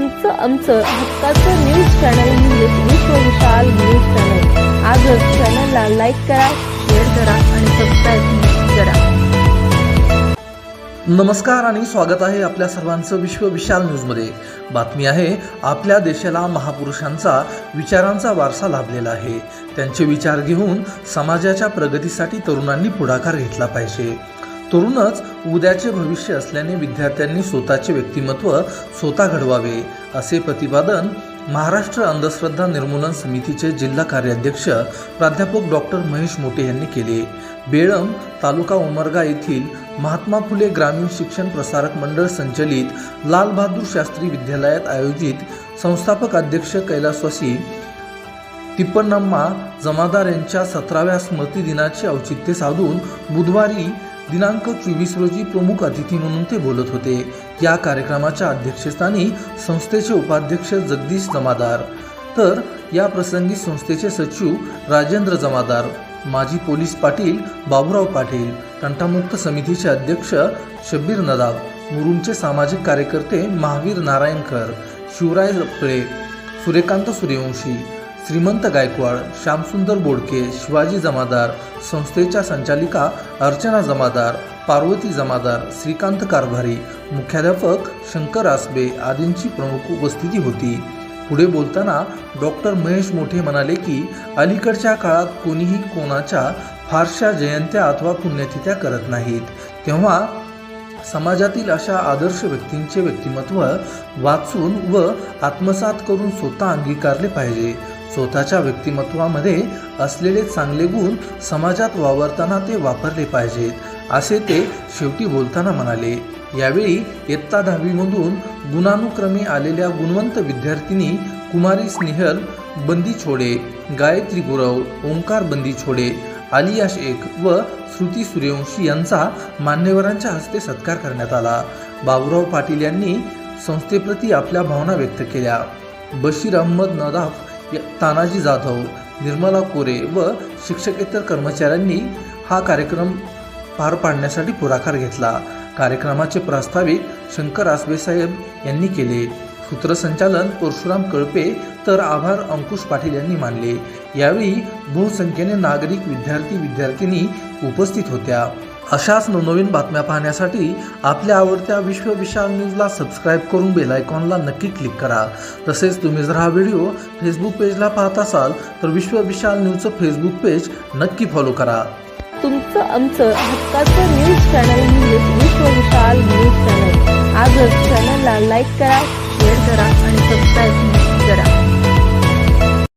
तुमचं आमचं हक्काचं न्यूज चॅनल म्हणजेच विश्व विशाल न्यूज चॅनल आजच चॅनलला लाईक करा शेअर करा आणि सबस्क्राईब करा. नमस्कार आणि स्वागत आहे आपल्या सर्वांचं विश्व विशाल न्यूजमध्ये बातमी आहे आपल्या देशाला महापुरुषांचा विचारांचा वारसा लाभलेला आहे. त्यांचे विचार घेऊन समाजाच्या प्रगतीसाठी तरुणांनी पुढाकार घेतला पाहिजे. तरुणच उद्याचे भविष्य असल्याने विद्यार्थ्यांनी स्वतःचे व्यक्तिमत्व स्वतः घडवावे असे प्रतिपादन महाराष्ट्र अंधश्रद्धा निर्मूलन समितीचे जिल्हा कार्याध्यक्ष प्राध्यापक डॉक्टर महेश मोटे यांनी केले. बेळम तालुका उमरगा येथील महात्मा फुले ग्रामीण शिक्षण प्रसारक मंडळ संचलित लालबहादूर शास्त्री विद्यालयात आयोजित संस्थापक अध्यक्ष कैलासवासी तिप्पन्नम्मा जमादार यांच्या सतराव्या स्मृती दिनाचे औचित्य साधून बुधवारी दिनांक चोवीस रोजी प्रमुख अतिथी म्हणून ते बोलत होते. या कार्यक्रमाच्या अध्यक्षस्थानी संस्थेचे उपाध्यक्ष जगदीश जमादार. तर या प्रसंगी संस्थेचे सचिव राजेंद्र जमादार माजी पोलीस पाटील बाबुराव पाटील तंटामुक्त समितीचे अध्यक्ष शब्बीर नदाब मुरुमचे सामाजिक कार्यकर्ते महावीर नारायणकर शिवराय रपळे सूर्यकांत सूर्यवंशी श्रीमंत गायकवाड श्यामसुंदर बोडके शिवाजी जमादार संस्थेच्या संचालिका अर्चना जमादार पार्वती जमादार श्रीकांत कारभारी मुख्याध्यापक शंकर आसबे आदींची प्रमुख उपस्थिती होती. पुढे बोलताना डॉक्टर महेश मोठे म्हणाले की अलीकडच्या काळात कोणीही कोणाच्या फारशा जयंत्या अथवा पुण्यतिथ्या करत नाहीत. तेव्हा समाजातील अशा आदर्श व्यक्तींचे व्यक्तिमत्व वाचून व आत्मसात करून स्वतः अंगीकारले पाहिजे. स्वतःच्या व्यक्तिमत्वामध्ये असलेले चांगले गुण समाजात वावरताना ते वापरले पाहिजेत असे ते शेवटी बोलताना म्हणाले. यावेळी इयत्ता दहावीमधून गुणानुक्रमे आलेल्या गुणवंत विद्यार्थिनी कुमारी स्नेहल बंदी छोडे गायत्री गुरव ओंकार बंदी छोडे आलिया शेख व श्रुती सूर्यवंशी यांचा मान्यवरांच्या हस्ते सत्कार करण्यात आला. बाबुराव पाटील यांनी संस्थेप्रती आपल्या भावना व्यक्त केल्या. बशीर अहमद नदाफ तानाजी जाधव निर्मला कोरे व शिक्षकेतर कर्मचाऱ्यांनी हा कार्यक्रम पार पाडण्यासाठी पुढाकार घेतला. कार्यक्रमाचे प्रास्ताविक शंकर आसबेसाहेब यांनी केले. सूत्रसंचालन परशुराम कळपे तर आभार अंकुश पाटील यांनी मानले. यावेळी बहुसंख्येने नागरिक विद्यार्थी विद्यार्थिनी उपस्थित होत्या. अशाच नवनवीन बातम्या पाहण्यासाठी आपल्या आवडत्या विश्व विशाल न्यूजला सबस्क्राईब करून बेल आयकॉनला नक्की क्लिक करा. तसेच तुम्ही जर हा व्हिडिओ फेसबुक पेजला पाहत असाल तर विश्व विशाल न्यूजचं फेसबुक पेज नक्की फॉलो करा. तुमचं आमचं हक्काचं न्यूज चॅनल म्हणजेच न्यूज चॅनल आजच चॅनलला लाईक करा शेअर करा.